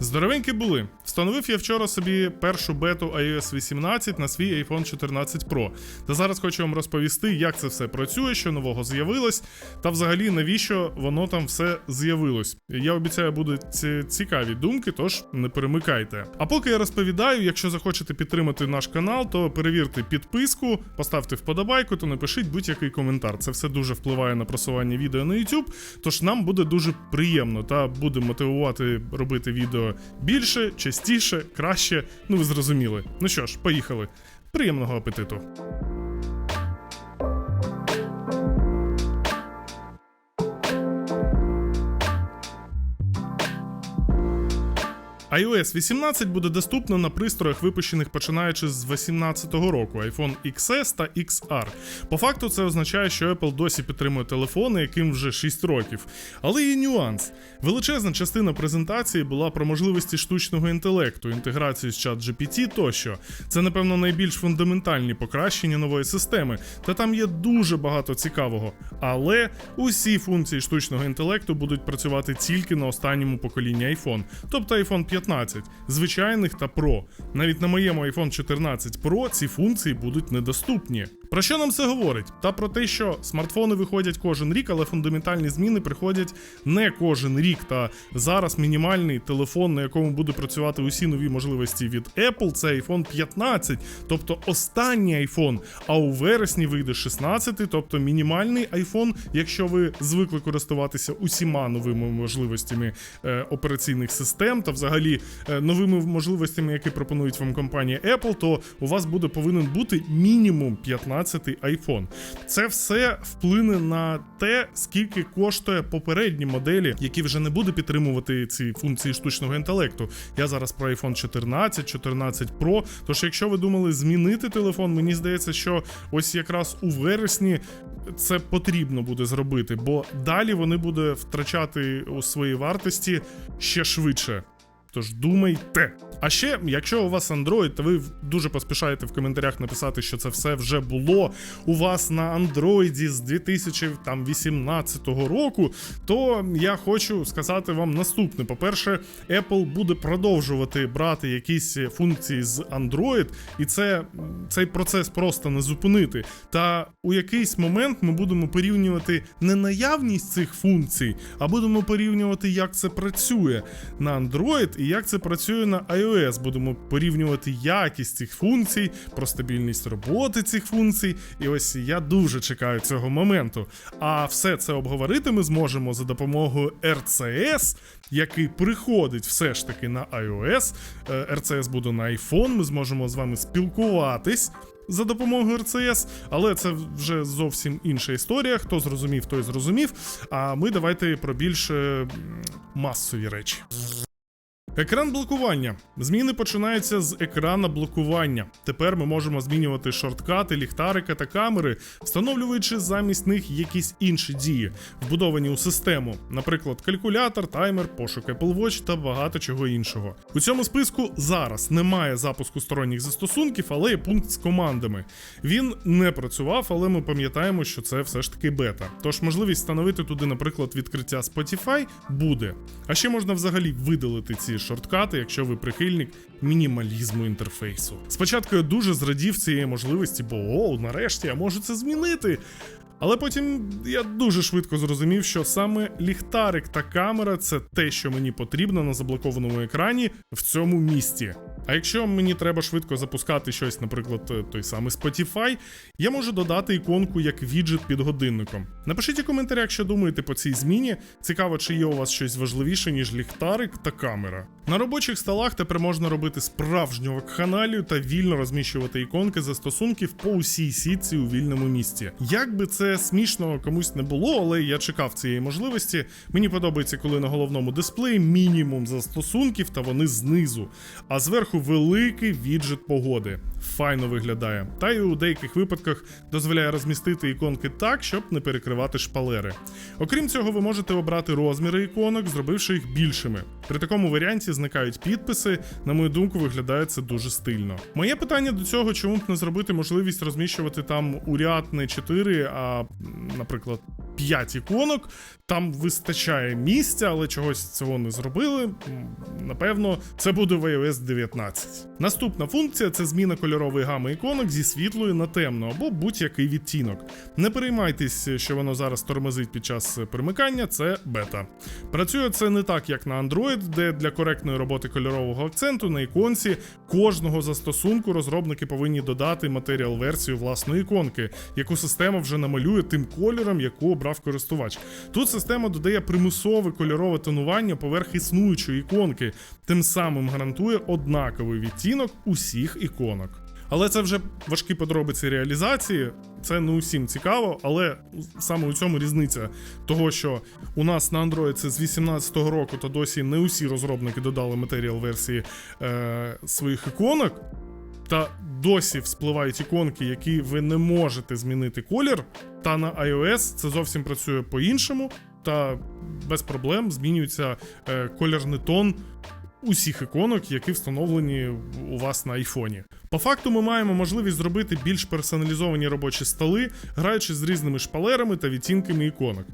Здоровенькі були. Встановив я вчора собі першу бету iOS 18 на свій iPhone 14 Pro. Та зараз хочу вам розповісти, як це все працює, що нового з'явилось, та взагалі навіщо воно там все з'явилось. Я обіцяю, будуть цікаві думки, тож не перемикайте. А поки я розповідаю, якщо захочете підтримати наш канал, то перевірте підписку, поставте вподобайку та напишіть будь-який коментар. Це все дуже впливає на просування відео на YouTube, тож нам буде дуже приємно та буде мотивувати робити відео більше, частіше, краще. Ну ви зрозуміли. Ну що ж, поїхали. Приємного апетиту. iOS 18 буде доступна на пристроях, випущених починаючи з 2018 року iPhone XS та XR. По факту це означає, що Apple досі підтримує телефони, яким вже 6 років. Але є нюанс. Величезна частина презентації була про можливості штучного інтелекту, інтеграцію з чат GPT тощо. Це, напевно, найбільш фундаментальні покращення нової системи, та там є дуже багато цікавого. Але усі функції штучного інтелекту будуть працювати тільки на останньому поколінні iPhone, тобто iPhone 15, звичайних та Pro. Навіть на моєму iPhone 14 Pro ці функції будуть недоступні. Про що нам це говорить? Та про те, що смартфони виходять кожен рік, але фундаментальні зміни приходять не кожен рік. Та зараз мінімальний телефон, на якому буде працювати усі нові можливості від Apple, це iPhone 15, тобто останній iPhone. А у вересні вийде 16, тобто мінімальний iPhone, якщо ви звикли користуватися усіма новими можливостями е, операційних систем та взагалі е, новими можливостями, які пропонують вам компанія Apple, то у вас буде повинен бути мінімум 15 iPhone. Це все вплине на те, скільки коштує попередні моделі, які вже не буде підтримувати ці функції штучного інтелекту. Я зараз про iPhone 14, 14 Pro. Тож, якщо ви думали змінити телефон, мені здається, що ось якраз у вересні це потрібно буде зробити, бо далі вони буде втрачати у своїй вартості ще швидше. Тож думайте. А ще, якщо у вас Android, то ви дуже поспішаєте в коментарях написати, що це все вже було у вас на Android з 2018 року, то я хочу сказати вам наступне: по-перше, Apple буде продовжувати брати якісь функції з Android, і це цей процес просто не зупинити. Та у якийсь момент ми будемо порівнювати не наявність цих функцій, а будемо порівнювати, як це працює на Android і як це працює на iOS. Будемо порівнювати якість цих функцій, про стабільність роботи цих функцій. І ось я дуже чекаю цього моменту. А все це обговорити ми зможемо за допомогою RCS, який приходить все ж таки на iOS. Е, RCS буде на iPhone. Ми зможемо з вами спілкуватись. За допомогою РЦС, але це вже зовсім інша історія. Хто зрозумів, той зрозумів. А ми давайте про більш е, масові речі. Екран блокування. Зміни починаються з екрана блокування. Тепер ми можемо змінювати шорткати, ліхтарики та камери, встановлюючи замість них якісь інші дії, вбудовані у систему, наприклад, калькулятор, таймер, пошук Apple Watch та багато чого іншого. У цьому списку зараз немає запуску сторонніх застосунків, але є пункт з командами. Він не працював, але ми пам'ятаємо, що це все ж таки бета. Тож можливість встановити туди, наприклад, відкриття Spotify буде. А ще можна взагалі видалити ці шорткати, якщо ви прихильник мінімалізму інтерфейсу. Спочатку я дуже зрадів цієї можливості, бо о, нарешті я можу це змінити. Але потім я дуже швидко зрозумів, що саме ліхтарик та камера це те, що мені потрібно на заблокованому екрані в цьому місці. А якщо мені треба швидко запускати щось, наприклад, е, той самий Spotify, я можу додати іконку як віджит під годинником. Напишіть у коментарях, що думаєте по цій зміні. Цікаво, чи є у вас щось важливіше, ніж ліхтарик та камера. На робочих столах тепер можна робити справжню вакханалію та вільно розміщувати іконки застосунків по усій сітці у вільному місці. Як би це смішно комусь не було, але я чекав цієї можливості. Мені подобається, коли на головному дисплеї мінімум застосунків та вони знизу, а зверху великий віджит погоди. Файно виглядає. Та й у деяких випадках дозволяє розмістити іконки так, щоб не перекривати шпалери. Окрім цього, ви можете обрати розміри іконок, зробивши їх більшими. При такому варіанті зникають підписи. На мою думку, виглядає це дуже стильно. Моє питання до цього, чому б не зробити можливість розміщувати там у ряд не 4, а, наприклад, 5 іконок. Там вистачає місця, але чогось цього не зробили. Напевно, це буде в iOS 19. Наступна функція це зміна кольорової гами іконок зі світлої на темну або будь-який відтінок. Не переймайтесь, що воно зараз тормозить під час перемикання, це бета. Працює це не так, як на Android, де для коректної роботи кольорового акценту на іконці кожного застосунку розробники повинні додати матеріал версію власної іконки, яку система вже намалює тим кольором, яку обрав користувач. Тут система додає примусове кольорове тонування поверх існуючої іконки, тим самим гарантує однаковий відтінок усіх іконок. Але це вже важкі подробиці реалізації. Це не усім цікаво, але саме у цьому різниця того, що у нас на Android це з 18-го року, та досі не усі розробники додали матеріал версії е, своїх іконок. Та досі вспливають іконки, які ви не можете змінити колір. Та на iOS це зовсім працює по-іншому, та без проблем змінюється е, колірний тон усіх іконок, які встановлені у вас на айфоні. По факту, ми маємо можливість зробити більш персоналізовані робочі столи, граючи з різними шпалерами та відтінками іконок.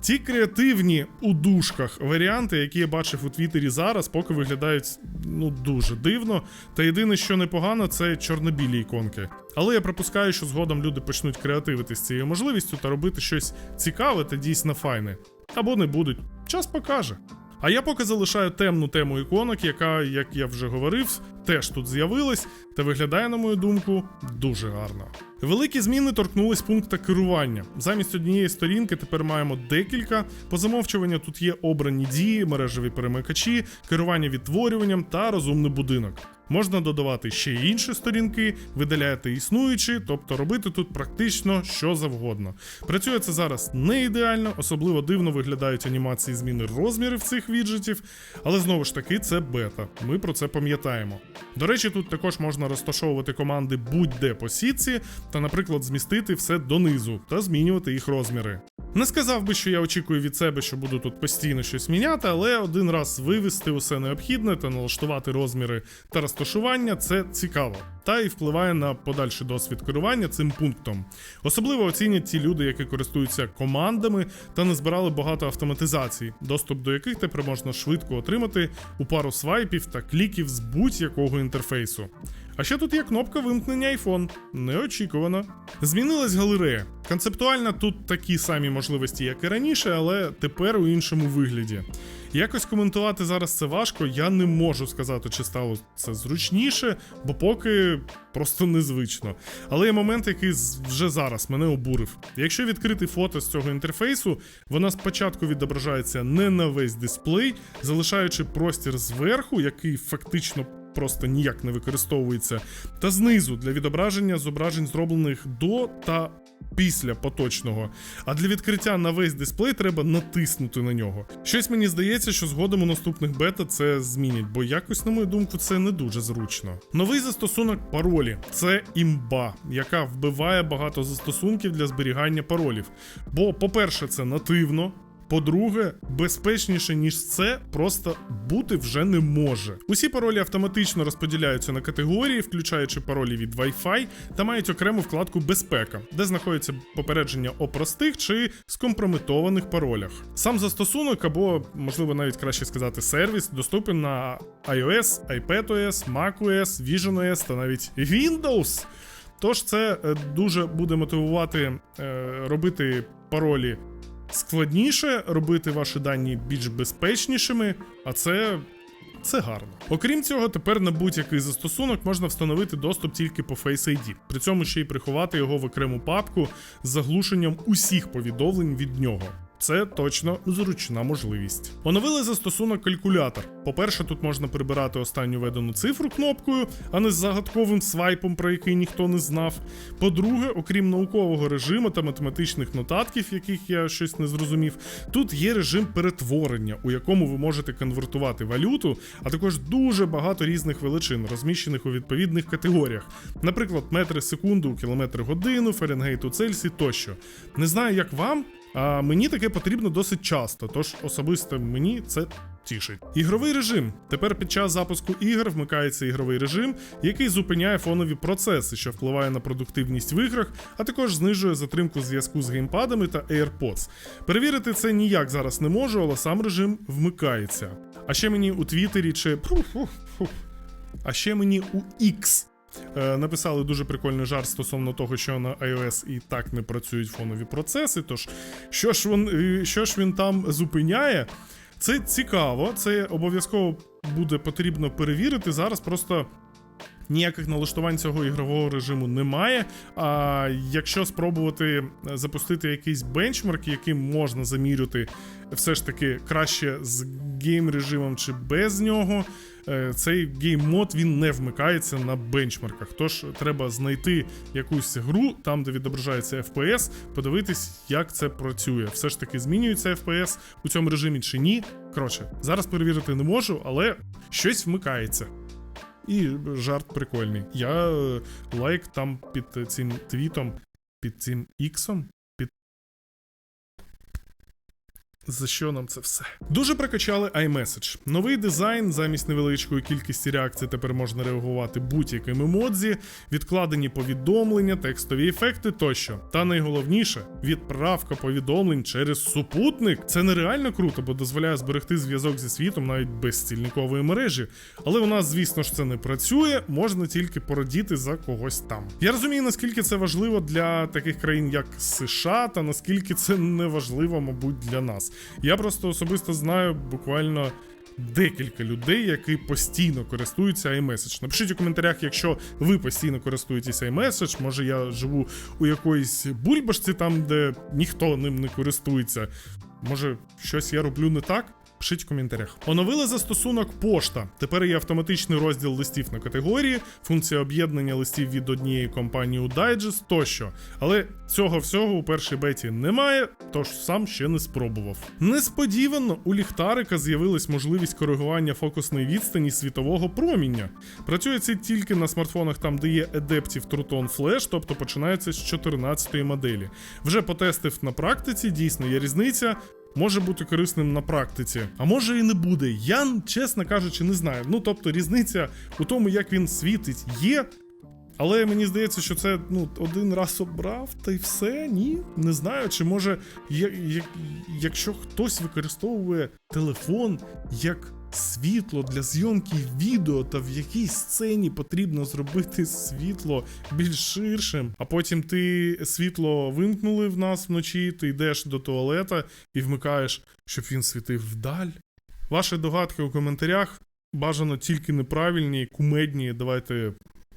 Ті креативні у дужках варіанти, які я бачив у Твіттері зараз, поки виглядають ну дуже дивно. Та єдине, що непогано, це чорнобілі іконки. Але я припускаю, що згодом люди почнуть креативити з цією можливістю та робити щось цікаве та дійсно файне. Або не будуть. Час покаже. А я поки залишаю темну тему іконок, яка, як я вже говорив, теж тут з'явилась та виглядає, на мою думку, дуже гарно. Великі зміни торкнулись пункта керування. Замість однієї сторінки тепер маємо декілька. По замовчуванню тут є обрані дії, мережеві перемикачі, керування відтворюванням та розумний будинок. Можна додавати ще й інші сторінки, видаляти існуючі, тобто робити тут практично що завгодно. Працює це зараз не ідеально, особливо дивно виглядають анімації зміни розмірів цих віджитів, але знову ж таки це бета. Ми про це пам'ятаємо. До речі, тут також можна розташовувати команди будь-де по сітці та, наприклад, змістити все донизу та змінювати їх розміри. Не сказав би, що я очікую від себе, що буду тут постійно щось міняти, але один раз вивести усе необхідне та налаштувати розміри та розташування це цікаво. Та й впливає на подальший досвід керування цим пунктом. Особливо оцінять ті люди, які користуються командами та не збирали багато автоматизацій, доступ до яких тепер можна швидко отримати у пару свайпів та кліків з будь-якого інтерфейсу. А ще тут є кнопка вимкнення iPhone. Неочікувано. Змінилась галерея. Концептуально тут такі самі можливості, як і раніше, але тепер у іншому вигляді. Якось коментувати зараз це важко, я не можу сказати, чи стало це зручніше, бо поки просто незвично. Але є момент, який вже зараз мене обурив. Якщо відкрити фото з цього інтерфейсу, вона спочатку відображається не на весь дисплей, залишаючи простір зверху, який фактично просто ніяк не використовується, та знизу для відображення зображень, зроблених до та після поточного. А для відкриття на весь дисплей треба натиснути на нього. Щось мені здається, що згодом у наступних бета це змінять, бо якось, на мою думку, це не дуже зручно. Новий застосунок паролі це імба, яка вбиває багато застосунків для зберігання паролів. Бо, по-перше, це нативно. По-друге, безпечніше ніж це просто бути вже не може. Усі паролі автоматично розподіляються на категорії, включаючи паролі від Wi-Fi, та мають окрему вкладку Безпека, де знаходиться попередження о простих чи скомпрометованих паролях. Сам застосунок, або можливо навіть краще сказати, сервіс, доступен на iOS, iPadOS, macOS, VisionOS та навіть Windows. Тож це е, дуже буде мотивувати е, робити паролі складніше, робити ваші дані більш безпечнішими, а це. Це гарно. Окрім цього, тепер на будь-який застосунок можна встановити доступ тільки по Face ID, при цьому ще й приховати його в окрему папку з заглушенням усіх повідомлень від нього. Це точно зручна можливість. Оновили застосунок калькулятор. По-перше, тут можна прибирати останню введену цифру кнопкою, а не з загадковим свайпом, про який ніхто не знав. По-друге, окрім наукового режиму та математичних нотатків, яких я щось не зрозумів, тут є режим перетворення, у якому ви можете конвертувати валюту, а також дуже багато різних величин, розміщених у відповідних категоріях. Наприклад, метри секунду, кілометри годину, Фаренгейт у Цельсі тощо. Не знаю, як вам. А мені таке потрібно досить часто, тож особисто мені це тішить. Ігровий режим. Тепер під час запуску ігор вмикається ігровий режим, який зупиняє фонові процеси, що впливає на продуктивність в іграх, а також знижує затримку зв'язку з геймпадами та AirPods. Перевірити це ніяк зараз не можу, але сам режим вмикається. А ще мені у Твіттері чи. А ще мені у X Написали дуже прикольний жарт стосовно того, що на iOS і так не працюють фонові процеси. Тож, що ж він, е, що ж він там зупиняє? Це цікаво, це обов'язково буде потрібно перевірити. Зараз просто ніяких налаштувань цього ігрового режиму немає. А якщо спробувати запустити якийсь бенчмарк, яким можна замірювати все ж таки краще з гейм режимом чи без нього, е, цей гейм-мод він не вмикається на бенчмарках. Тож треба знайти якусь гру, там де відображається FPS, подивитись, як це працює. Все ж таки змінюється FPS у цьому режимі чи ні. Коротше, зараз перевірити не можу, але щось вмикається. І жарт прикольний. Я е, лайк там під е, цим твітом, під цим іксом, під. За що нам це все? Дуже прокачали iMessage. Новий дизайн замість невеличкої кількості реакцій тепер можна реагувати будь-яким емодзі, відкладені повідомлення, текстові ефекти тощо. Та найголовніше відправка повідомлень через супутник. Це нереально круто, бо дозволяє зберегти зв'язок зі світом навіть без стільникової мережі. Але у нас, звісно ж, це не працює, можна тільки порадіти за когось там. Я розумію, наскільки це важливо для таких країн, як США, та наскільки це не важливо, мабуть, для нас. Я просто особисто знаю буквально. Декілька людей, які постійно користуються iMessage. Напишіть у коментарях, якщо ви постійно користуєтесь iMessage, може я живу у якоїсь бульбашці, там, де ніхто ним не користується. Може, щось я роблю не так? Пишіть в коментарях. Оновили застосунок пошта. Тепер є автоматичний розділ листів на категорії, функція об'єднання листів від однієї компанії у дайджест тощо. Але цього всього у першій беті немає, тож сам ще не спробував. Несподівано у ліхтарика з'явилась можливість коригування фокусної відстані світового проміння. Працює це тільки на смартфонах, там де є Adaptive Truton Flash, тобто починається з 14-ї моделі. Вже потестив на практиці, дійсно є різниця може бути корисним на практиці, а може і не буде. Я, чесно кажучи, не знаю. Ну тобто різниця у тому, як він світить, є. Але мені здається, що це ну один раз обрав, та й все. Ні, не знаю. Чи може, я, я, якщо хтось використовує телефон як світло для зйомки відео, та в якій сцені потрібно зробити світло більш ширшим, а потім ти світло вимкнули в нас вночі, ти йдеш до туалета і вмикаєш, щоб він світив вдаль. Ваші догадки у коментарях бажано тільки неправильні, кумедні. Давайте.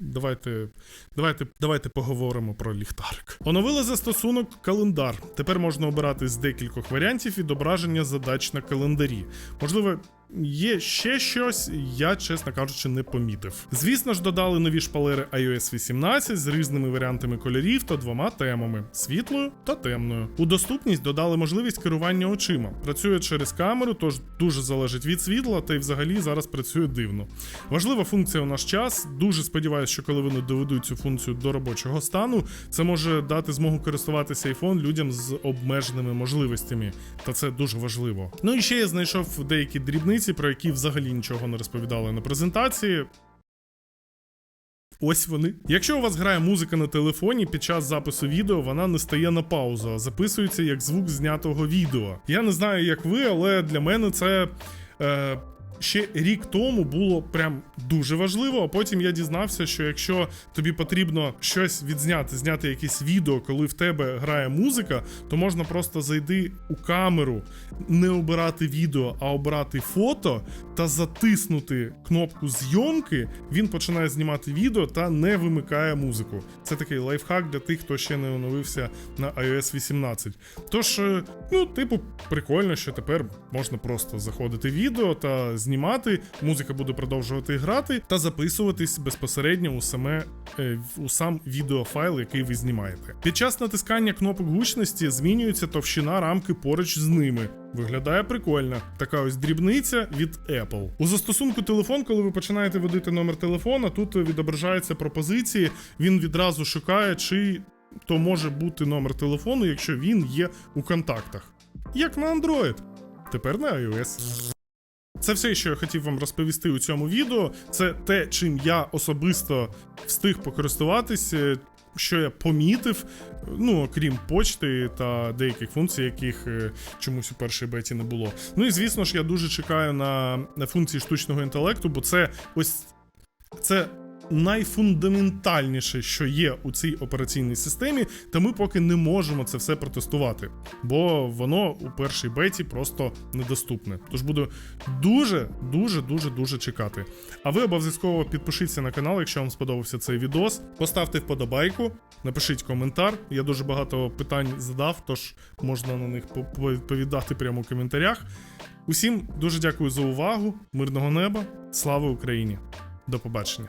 Давайте, давайте, давайте поговоримо про ліхтарик. Оновили застосунок календар. Тепер можна обирати з декількох варіантів відображення задач на календарі. Можливо, є ще щось, я, чесно кажучи, не помітив. Звісно ж, додали нові шпалери iOS 18 з різними варіантами кольорів та двома темами світлою та темною. У доступність додали можливість керування очима. Працює через камеру, тож дуже залежить від світла, та й взагалі зараз працює дивно. Важлива функція у наш час. Дуже сподіваюся, що коли вони доведуть цю функцію до робочого стану, це може дати змогу користуватися iPhone людям з обмеженими можливостями. Та це дуже важливо. Ну і ще я знайшов деякі дрібниці, про які взагалі нічого не розповідали на презентації. Ось вони. Якщо у вас грає музика на телефоні під час запису відео, вона не стає на паузу, а записується як звук знятого відео. Я не знаю, як ви, але для мене це. Е, Ще рік тому було прям дуже важливо, а потім я дізнався, що якщо тобі потрібно щось відзняти, зняти якесь відео, коли в тебе грає музика, то можна просто зайти у камеру, не обирати відео, а обирати фото та затиснути кнопку зйомки. Він починає знімати відео та не вимикає музику. Це такий лайфхак для тих, хто ще не оновився на iOS 18. Тож, е, ну, типу, прикольно, що тепер можна просто заходити в відео та знімати, музика буде продовжувати грати та записуватись безпосередньо у саме е, у сам відеофайл, який ви знімаєте. Під час натискання кнопок гучності змінюється товщина рамки поруч з ними. Виглядає прикольно. Така ось дрібниця від Apple. У застосунку телефон, коли ви починаєте вводити номер телефона, тут відображаються пропозиції. Він відразу шукає, чи то може бути номер телефону, якщо він є у контактах. Як на Android. Тепер на iOS. Це все, що я хотів вам розповісти у цьому відео. Це те, чим я особисто встиг покористуватися, що я помітив, ну окрім почти та деяких функцій, яких е, чомусь у першій беті не було. Ну і звісно ж, я дуже чекаю на функції штучного інтелекту, бо це ось це найфундаментальніше, що є у цій операційній системі, та ми поки не можемо це все протестувати, бо воно у першій беті просто недоступне. Тож буду дуже, дуже, дуже, дуже чекати. А ви обов'язково підпишіться на канал, якщо вам сподобався цей відос. Поставте вподобайку, напишіть коментар. Я дуже багато питань задав, тож можна на них по- по- відповідати прямо у коментарях. Усім дуже дякую за увагу. Мирного неба, слава Україні! До побачення.